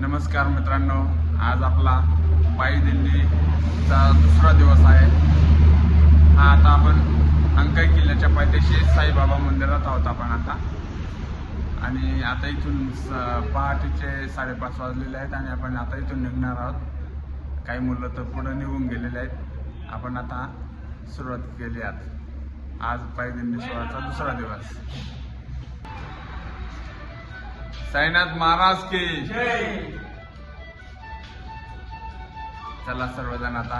नमस्कार मित्रांनो आज आपला पायी दिल्लीचा दुसरा दिवस आहे. हा आता आपण अंकाई किल्ल्याच्या पायथ्याशी साईबाबा मंदिरात आहोत आपण आता. आणि आता इथून स- पहाटेचे साडेपाच वाजलेले आहेत आणि आपण आता इथून निघणार आहोत. काही मुलं तर पुढं निघून गेलेले आहेत. आपण आता सुरुवात केली आत. आज पायी दिंडी सोहळ्याचा दुसरा दिवस. साईनाथ महाराज की. चला सर्वजण आता.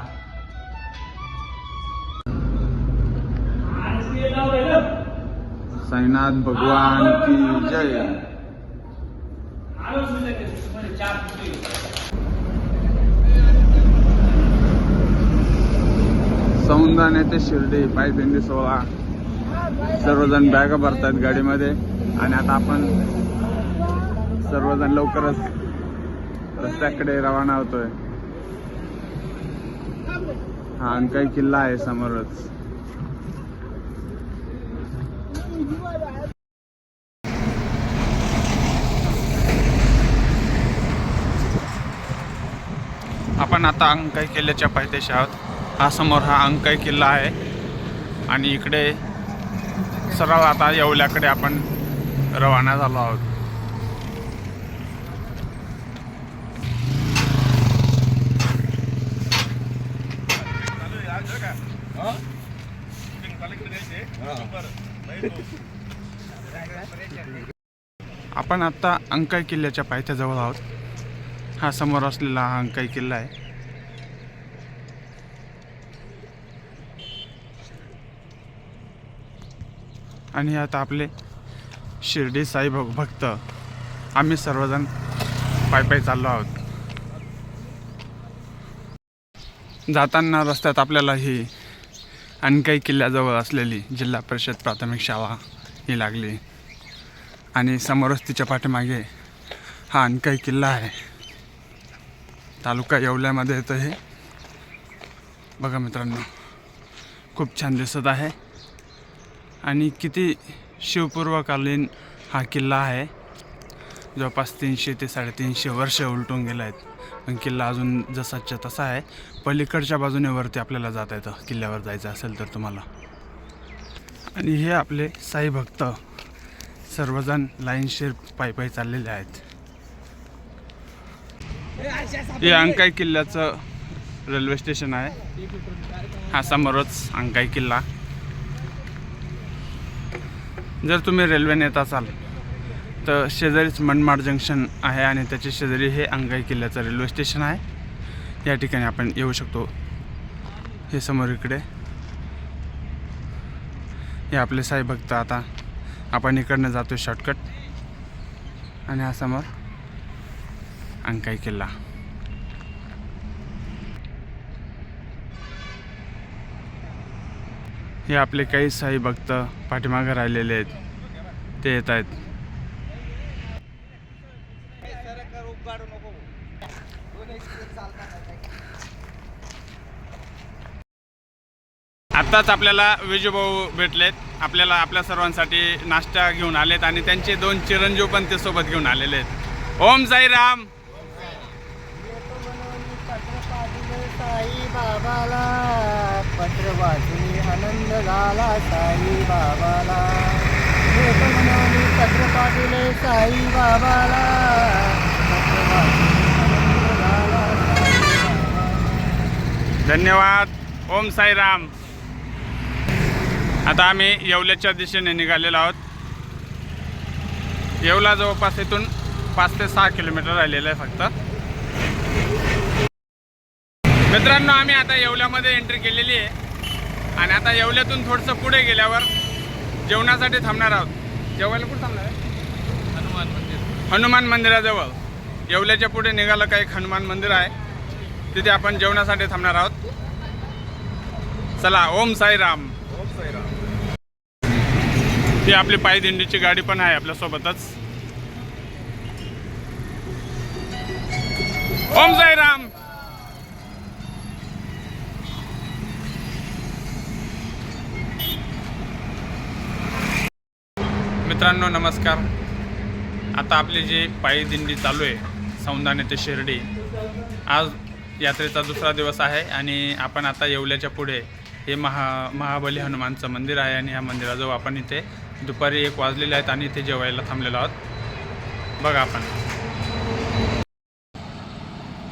साईनाथ भगवान की जय. सौंदाने ते शिर्डी पायदिंडी सोहळा सर्वजण बॅग भरतात गाडीमध्ये. आणि आता आपण सर्वजण लवकरच रस्त्याकडे रवाना होतोय. हा अंकाई किल्ला आहे समोरच. आपण आता अंकाई किल्ल्याच्या पायथ्याशी आहोत. हा समोर हा अंकाई किल्ला आहे. आणि इकडे सरळ आता येवल्याकडे आपण रवाना झालो आहोत. आपण आता अंकाई किल्ल्याच्या पायथ्याजवळ आहोत. हा समोर असलेला हा अंकाई किल्ला आहे. आणि आता आपले शिर्डी साई भक्त आम्ही सर्वजण पाय पाय चाललो आहोत. जाताना रस्त्यात आपल्याला ही अनकाई किल्ल्याजवळ असलेली जिल्हा परिषद प्राथमिक शाळा ही लागली. आणि समोरच तिच्या पाठीमागे हा अनकाई किल्ला आहे. तालुका येवल्यामध्ये येतं हे. बघा मित्रांनो खूप छान दिसत आहे. आणि किती शिवपूर्वकालीन हा किल्ला आहे. जवळपास तीनशे ते साडेतीनशे वर्ष उलटून गेले आहेत. पण किल्ला अजून जसाच्या तसा आहे. पलीकडच्या बाजूने वरती आपल्याला जाता येतं. किल्ल्यावर जायचं असेल तर तुम्हाला. आणि हे आपले साई भक्त सर्वजण लाईन शेर पायी पायी चाललेले आहेत. हे अंकाई किल्ल्याचं रेल्वे स्टेशन आहे. हा समोरच अंकाई किल्ला. जर तुम्ही रेल्वेने येत असाल तर शेजारीच मनमाड जंक्शन आहे आणि त्याच्या शेजारी हे अंगाई किल्ल्याचं रेल्वे स्टेशन आहे. या ठिकाणी आपण येऊ शकतो. हे समोर इकडे. हे आपले साई भक्त आता आपण इकडनं जातो शॉर्टकट आणि हा समोर अंकाई किल्ला. हे आपले काही साई भक्त पाठीमागे राहिलेले आहेत. ते येत आहेत. आत्ताच आपल्याला विजूभाऊ भेटलेत. आपल्याला आपल्या सर्वांसाठी नाश्ता घेऊन आलेत आणि त्यांचे दोन चिरंजीव पण ते सोबत घेऊन आलेले आहेत. ओम साईराम साई बाबाला पत्र वाचून आनंद झाला साई बाबाला. पत्र पाठवले साई बाबाला. धन्यवाद. ओम साईराम आता आम्ही येवल्याच्या दिशेने निघालेलो आहोत. येवला जवळपास इथून पाच ते सहा किलोमीटर राहिलेलं आहे फक्त. मित्रांनो आम्ही आता येवल्यामध्ये एंट्री केलेली आहे. आणि आता येवल्यातून थोडंसं पुढे गेल्यावर जेवणासाठी थांबणार आहोत. जेवायला कुठं थांबणार आहे? हनुमान मंदिर. हनुमान मंदिराजवळ. येवल्याच्या पुढे निघालं का एक हनुमान मंदिर आहे. तिथे आपण जेवणासाठी थांबणार आहोत. चला ओम साईराम. ही आपली पायदिंडीची गाडी पण आहे आपल्यासोबतच. ओम साईराम मित्रांनो नमस्कार. आता आपली जी पायी दिंडी चालू आहे सौंदाणे ते शिर्डी. आज यात्रेचा दुसरा दिवस आहे आणि आपण आता येवल्याच्या पुढे हे महा महाबली हनुमानचं मंदिर आहे आणि या मंदिराजवळ आपण इथे दुपारी एक वाजलेले आहेत आणि इथे जेवायला थांबलेलो आहोत. बघा आपण.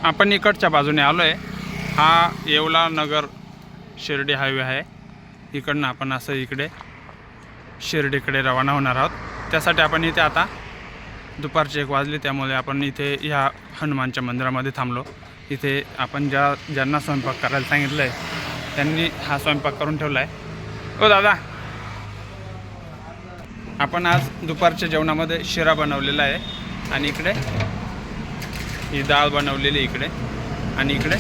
आपण इकडच्या बाजूने आलो आहे हा येवला नगर शिर्डी हायवे आहे. इकडनं आपण असं इकडे शिर्डीकडे रवाना होणार आहोत. त्यासाठी आपण इथे आता दुपारचे एक वाजले त्यामुळे आपण इथे ह्या हनुमानच्या मंदिरामध्ये थांबलो. इथे आपण ज्या ज्यांना स्वयंपाक करायला सांगितलं आहे त्यांनी हा स्वयंपाक करून ठेवला आहे ओ दादा आपण आज दुपारच्या जेवणामध्ये शिरा बनवलेला आहे. आणि इकडे ही डाळ बनवलेली इकडे. आणि इकडे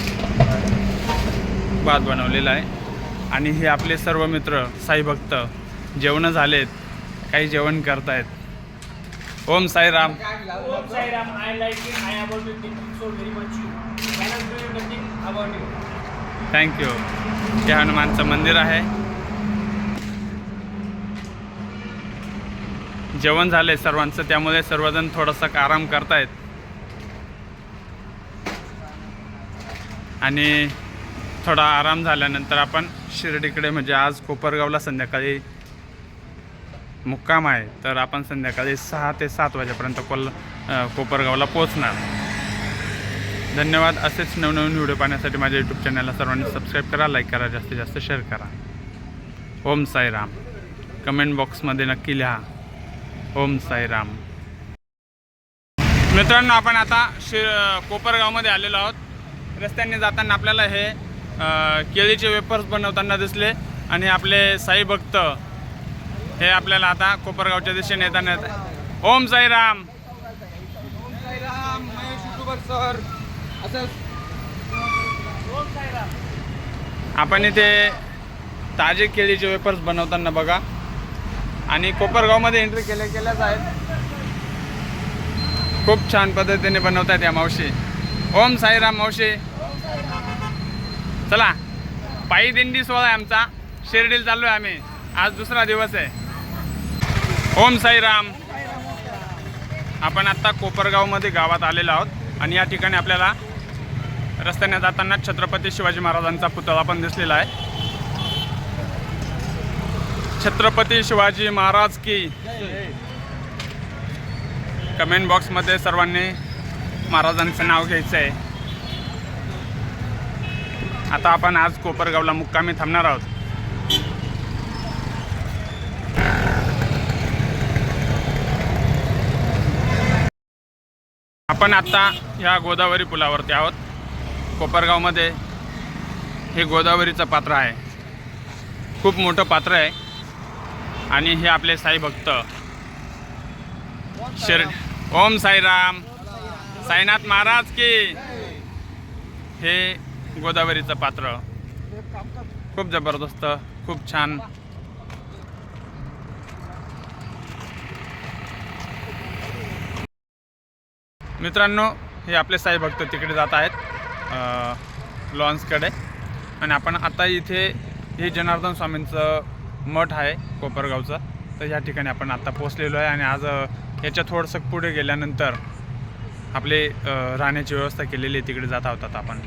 भात बनवलेला आहे. आणि हे आपले सर्व मित्र साईभक्त जेवणं झालेत. काही जेवण करतायत. Om Sairam very much. When I'm doing nothing about you. Thank you हे हनुमानचं मंदिर आहे. जेवण झालं आहे सर्वांचं त्यामुळे सर्वजण थोडासा आराम करतायत. आणि थोडा आराम झाल्यानंतर आपण शिर्डीकडे म्हणजे आज कोपरगावला संध्याकाळी मुक्काम आहे तर आपण संध्याकाळी सहा ते सात वाजेपर्यंत कोल कोपरगावला पोहोचणार. धन्यवाद. असेच नवनवीन व्हिडिओ पाहण्यासाठी माझ्या यूट्यूब चॅनलला सर्वांनी सबस्क्राईब करा लाईक करा जास्तीत जास्त शेअर करा. ओम साईराम. कमेंट बॉक्समध्ये नक्की लिहा. ओम साईराम. मित्रांनो आपण आता शि कोपरगावमध्ये आलेलो आहोत. रस्त्याने जाताना आपल्याला हे केळीचे वेपर्स बनवताना दिसले आणि आपले साई भक्त हे आपल्याला आता कोपरगावच्या दिशेने येताना येत ओम साईराम. सर असं आपण इथे ताजे केळीचे वेपर्स बनवताना बघा. आणि कोपरगावमध्ये एंट्री केल्या केल्याच आहेत. खूप छान पद्धतीने बनवतात या मावशी. ओम साईराम मावशी. चला पायी दिंडी सोहळा आहे आमचा. शिर्डील चाललो आहे आम्ही. आज दुसरा दिवस आहे. ओम साईराम. आपण आत्ता कोपरगावमध्ये गावात आलेलो आहोत आणि या ठिकाणी आपल्याला रस्त्याने जाताना छत्रपती शिवाजी महाराजांचा पुतळा पण दिसलेला आहे. छत्रपती शिवाजी महाराज की कमेंट बॉक्समध्ये सर्वांनी महाराजांचं नाव घ्यायचं आहे आता आपण आज कोपरगावला मुक्कामी थांबणार आहोत. आपण आत्ता ह्या गोदावरी पुलावरती आहोत. कोपरगावमध्ये हे गोदावरीचं पात्र आहे. खूप मोठं पात्र आहे. आणि हे आपले साई भक्त. शिर ओम साईराम. साईनाथ महाराज की. हे गोदावरीचं पात्र. खूप जबरदस्त खूप छान. मित्रांनो हे आपले साई भक्त तिकडे जात आहेत लॉन्सकडे. आणि आपण आता इथे हे जनार्दन स्वामींचं मठ आहे कोपरगावचं. तर या ठिकाणी आपण आता पोचलेलो आहे आणि आज याच्या थोडंसं पुढे गेल्यानंतर आपले राहण्याची व्यवस्था केलेली आहे तिकडे जात आहोत आपण.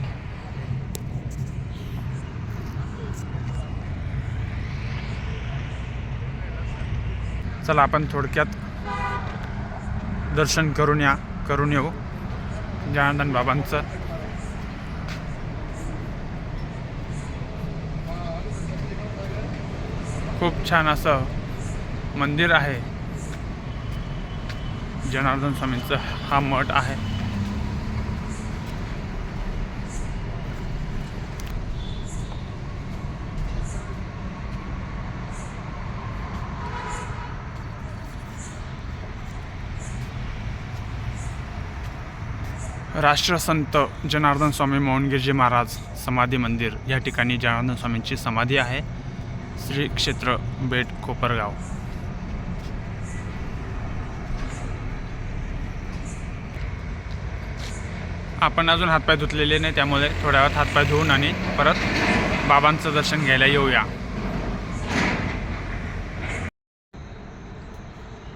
चला आपण थोडक्यात दर्शन करून या करून येऊ. जनार्दन बाबांचं. खूप छान असं मंदिर आहे. जनार्दन स्वामींचं हा मठ आहे. राष्ट्रसंत जनार्दन स्वामी मोहनगिरजी महाराज समाधी मंदिर या ठिकाणी जनार्दन स्वामींची समाधी आहे. श्री क्षेत्र बेट कोपरगाव. आपण अजून हातपाय धुतलेले नाही त्यामुळे थोड्या वेळात हातपाय धुवून आणि परत बाबांचं दर्शन घ्यायला येऊया.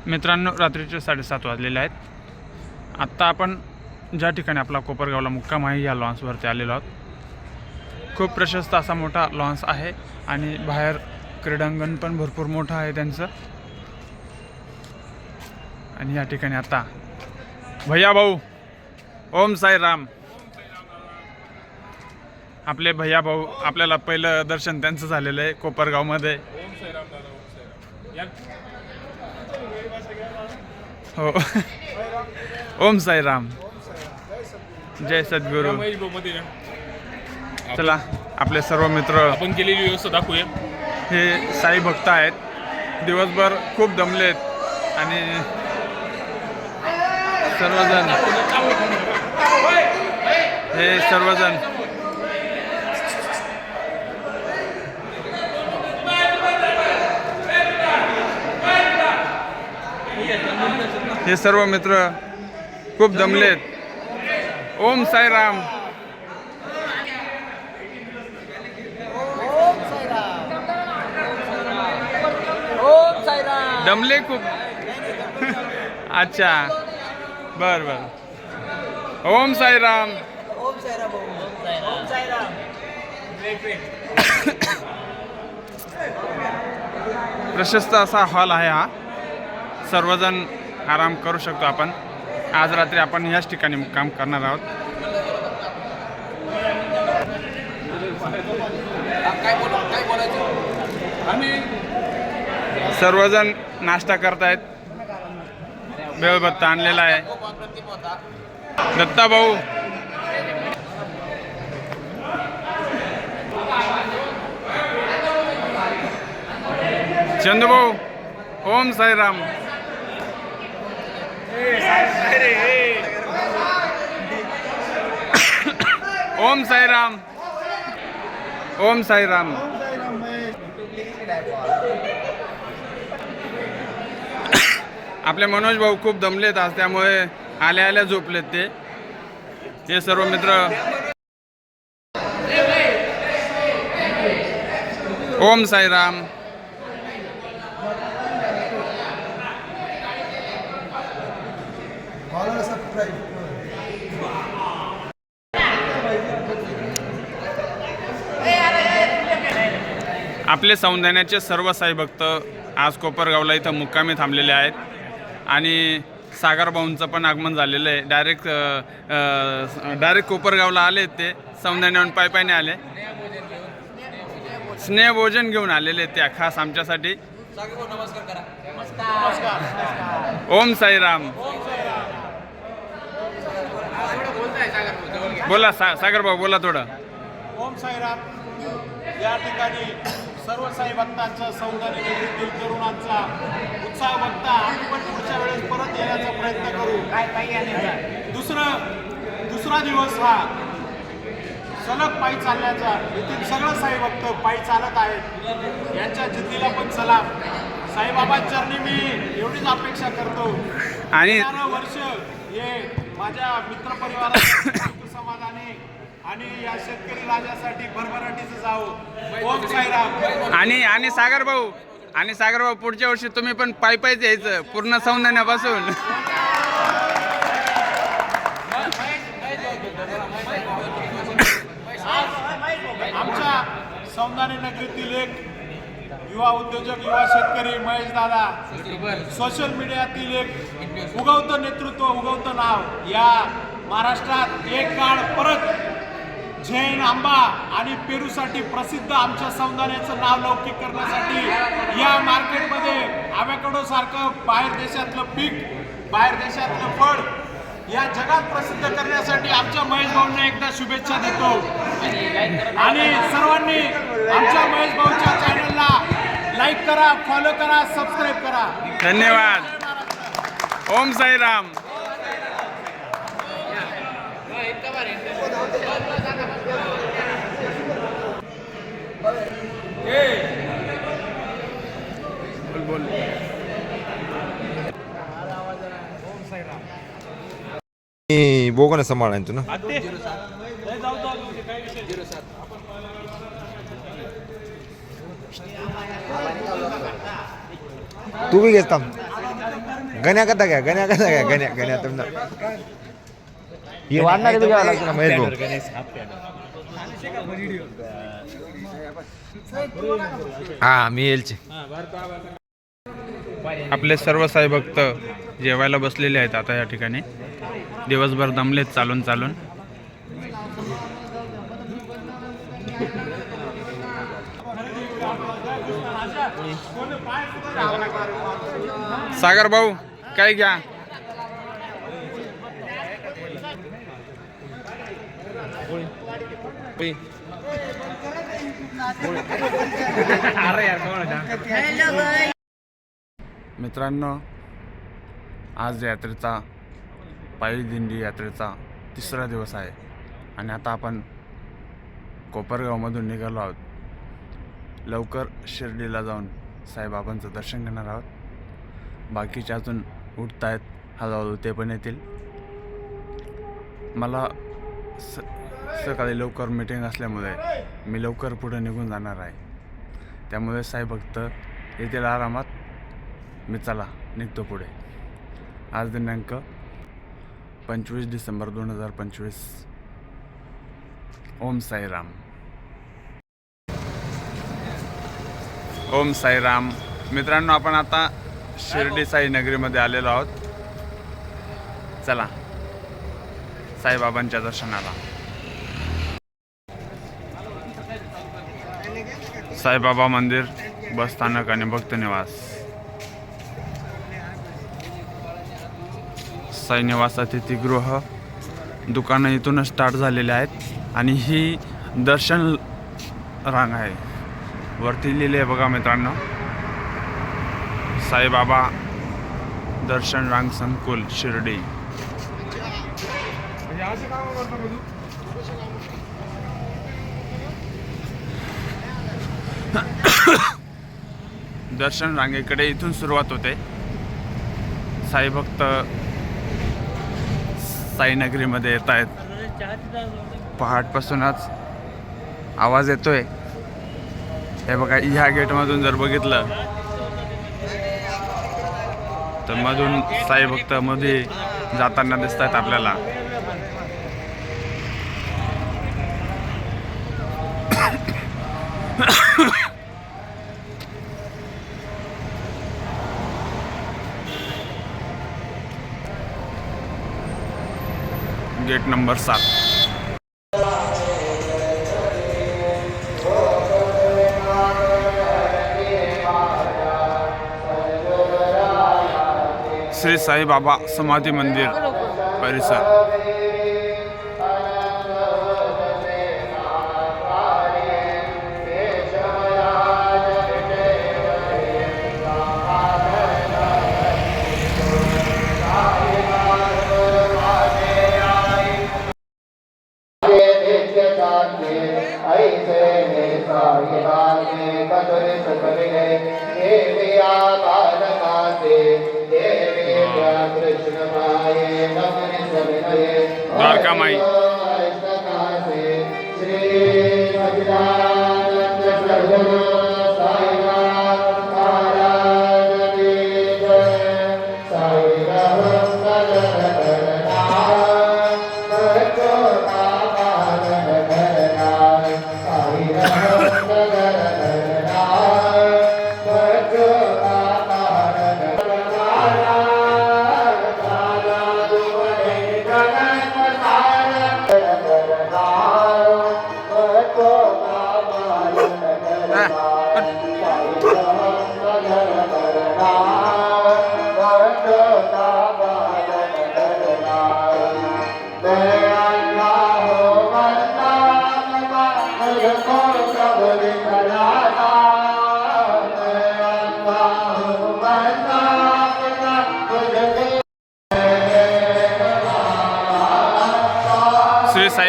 मित्रांनो रात्रीचे साडेसात वाजलेले आहेत. आत्ता आपण ज्या ठिकाणी आपला कोपरगावला मुक्काम आहे या लॉन्सवरती आलेलो आहोत. खूप प्रशस्त असा मोठा लॉन्स आहे आणि बाहेर क्रीडांगण पण भरपूर मोठं आहे त्यांचं. आणि या ठिकाणी आता भैया भाऊ ओम साई राम. आपले भैया भाऊ आपल्याला पहिलं दर्शन त्यांचं झालेलं आहे कोपरगावमध्ये. हो. ओम साई राम. जय सद्गुरू. चला आपले सर्व मित्र. आपण केलेली व्यवस्था दाखवूया. हे साई भक्त आहेत. दिवसभर खूप दमलेत आणि सर्वजण. हे सर्वजण. हे सर्व मित्र खूप दमलेत ओम साईराम. दमले खूप. अच्छा. बर बर. ओम साईराम. प्रशस्त असा हॉल आहे हा. सर्वजण आराम करू शकतो आपण. आज रात्री आपण याच ठिकाणी मुक्काम करणार आहोत. सर्वजण नाश्ता करतायत. बेळबत्ता आणलेला आहे. दत्ता भाऊ. चंद्रभाऊ ओम साईराम ओम साईराम ओम साईराम आपले मनोज भाऊ खूप दमलेत आज त्यामुळे आल्या आल्या झोपलेत ते. हे सर्व मित्र. ओम साईराम. आपले सौंदर्याचे सर्व साई भक्त आज कोपरगावला इथं मुक्कामी थांबलेले आहेत. आणि सागरभाऊंचं पण आगमन झालेलं आहे. डायरेक्ट डायरेक्ट कोपरगावला आले ते. सौंदर्याहून पाय पायने आले. स्नेहभोजन घेऊन आलेले आहेत त्या खास आमच्यासाठी. ओम साईराम. बोला सा सागर भाऊ बोला थोडं. ओम साईराम. या ठिकाणी सर्व साई भक्तांचं सौंदर्य देखील तरुणांचा उत्साह बघता आम्ही पण पुढच्या वेळेस परत येण्याचा प्रयत्न करू. काय पायी दुसरं दुसरा दिवस हा सलग पायी चालण्याचा. येथील सगळं साई भक्त पायी चालत आहेत. यांच्या जिद्दीला पण सलाम. साईबाबांच्या चरणी मी एवढीच अपेक्षा करतो. आणि वर्ष हे माझ्या मित्रपरिवारासाठी समाधानी आणि या शेतकरी राजासाठी भरभराटीचं जावं ओम साईराम. आणि आणि सागर भाऊ आणि सागर भाऊ पुढच्या वर्षी तुम्ही पण पायी पायीच यायचं पूर्ण सौंदर्यापासून आमच्या सौंदाने नगरीतील एक युवा उद्योजक युवा शेतकरी महेश दादा सोशल मीडियातील एक उगवतं नेतृत्व उगवतं नाव या महाराष्ट्रात एक काळ परत जैन आंबा आणि पेरूसाठी प्रसिद्ध आमच्या सौंदर्याचं नाव लौकिक करण्यासाठी या मार्केटमध्ये आव्याकडो सारखं बाहेर देशातलं पीक बाहेर देशातलं फळ या जगात प्रसिद्ध करण्यासाठी आमच्या महेश भाऊंना एकदा शुभेच्छा देतो. आणि सर्वांनी आमच्या महेश भाऊच्या चॅनलला लाईक करा फॉलो करा सबस्क्राईब करा. धन्यवाद. ओम साईराम. बोल बोल. मी बोगोने सांभाळायचो ना तू बी घेता गण्या कथा घ्या गण्या कथा घ्या गण्या गण्या तुमचा हे वाढणार बी घ्यावं लागतं ना महेश भाऊ. हा मी येलचे आपले सर्व साई भक्त जेवायला बसलेले आहेत आता या ठिकाणी. दिवसभर दमलेत चालून चालून. सागर भाऊ काय घ्या? मित्रांनो आज यात्रेचा पायी दिंडी यात्रेचा तिसरा दिवस आहे. आणि आता आपण कोपरगावमधून निघालो आहोत. लवकर शिर्डीला जाऊन साईबाबांचं दर्शन घेणार आहोत. बाकीचे अजून उठत आहेत हळूहळू ते पण येतील. मला स सकाळी लवकर मीटिंग असल्यामुळे मी लवकर पुढं निघून जाणार आहे. त्यामुळे साई भक्त येथील आरामात मी चला निघतो पुढे. आज दिनांक पंचवीस डिसेंबर दोन हजार पंचवीस. ओम साईराम. ओम साईराम. मित्रांनो आपण आता शिर्डी साई नगरीमध्ये आलेलो आहोत. चला साईबाबांच्या दर्शनाला. साईबाबा मंदिर बस स्थानक आणि भक्त निवास. साईनिवास अतिथीगृह दुकानं इथूनच स्टार्ट झालेले आहेत आणि ही दर्शन रांग आहे. वरती लिहिले आहे बघा मित्रांनो. साईबाबा दर्शन रांग संकुल शिर्डी. दर्शन रांगेकडे इथून सुरुवात होते. साई भक्त साईनगरीमध्ये येत आहेत. पहाटपासूनच आवाज येतोय. हे बघा ह्या गेटमधून जर बघितलं तर मधून साई भक्त मध्ये जाताना दिसत आहेत आपल्याला. गेट नंबर सात. श्री साई बाबा समाधी मंदिर परिसर.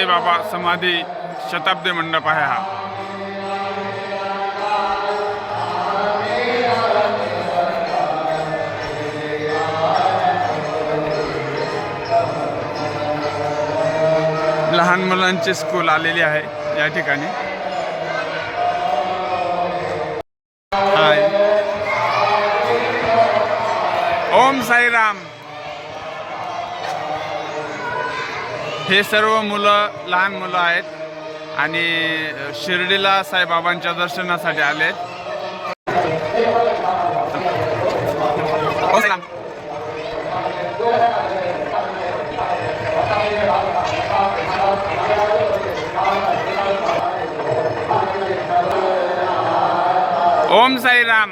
साईबाबा समाधी शताब्दी मंडप आहे हा. लहान मुलांची स्कूल आलेली आहे या ठिकाणी. हाय. ओम साईराम. हे सर्व मुलं लहान मुलं आहेत आणि शिर्डीला साईबाबांच्या दर्शनासाठी आले ओम साईराम.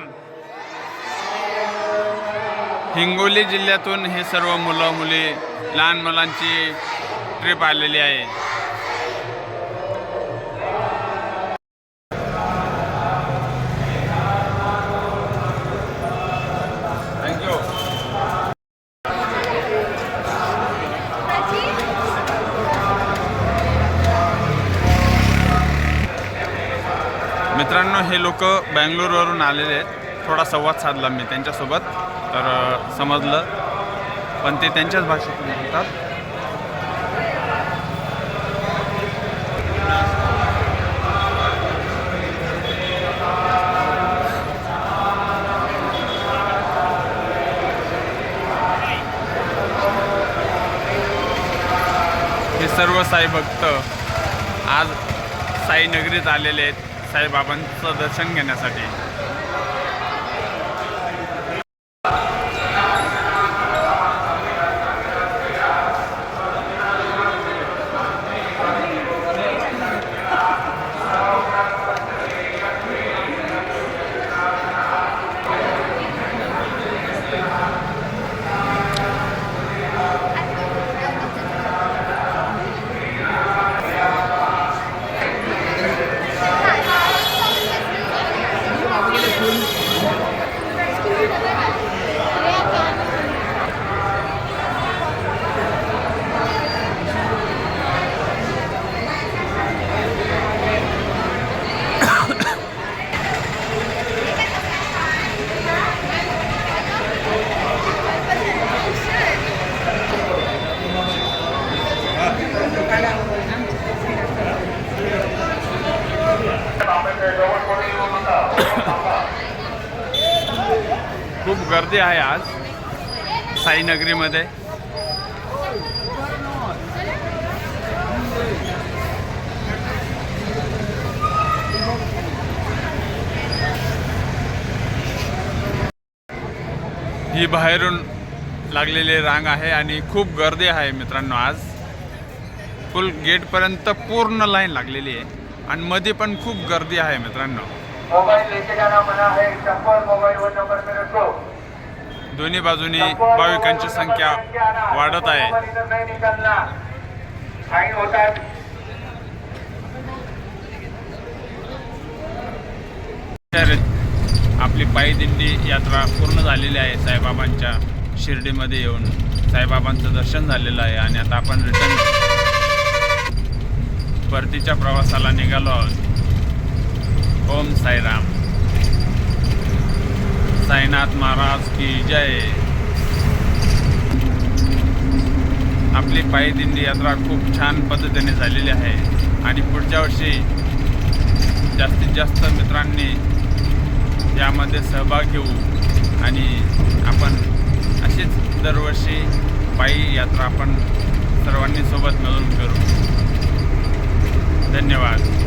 हिंगोली जिल्ह्यातून हे सर्व मुलं मुली लहान मुलांची ट्रिप आलेली आहे. थँक्यू मित्रांनो हे लोक बँगलोरवरून आलेले आहेत. थोडा संवाद साधला मी त्यांच्यासोबत. तर समजलं. पण ते त्यांच्याच भाषेतून बोलतात हे सर्व साई भक्त. आज साईनगरीत आलेले आहेत साईबाबांचं दर्शन घेण्यासाठी. खूप गर्दी आहे आज साईनगरीमध्ये. ही बाहेरून लागलेली रांग आहे आणि खूप गर्दी आहे मित्रांनो आज. फुल गेटपर्यंत पूर्ण लाईन लागलेली आहे. आणि मध्ये पण खूप गर्दी आहे मित्रांनो. मोबाइल लेके जाना मना है नंबर पे रखो दोन्ही बाजूनी भाविकांची संख्या वाढत आहे. आपली पायी दिंडी यात्रा पूर्ण झालेली आहे साईबाबांच्या शिर्डीमध्ये येऊन. साईबाबांचं दर्शन झालेलं आहे आणि आता आपण रिटर्न परतीच्या प्रवासाला निघालो आहोत. ओम साईराम. साईनाथ महाराज की जय. आपली पायी दिंडी यात्रा खूप छान पद्धतीने झालेली आहे. आणि पुढच्या वर्षी जास्तीत जास्त मित्रांनी यामध्ये सहभाग घेऊ. आणि आपण अशीच दरवर्षी पायी यात्रा आपण सर्वांनी सोबत मिळून करू. धन्यवाद.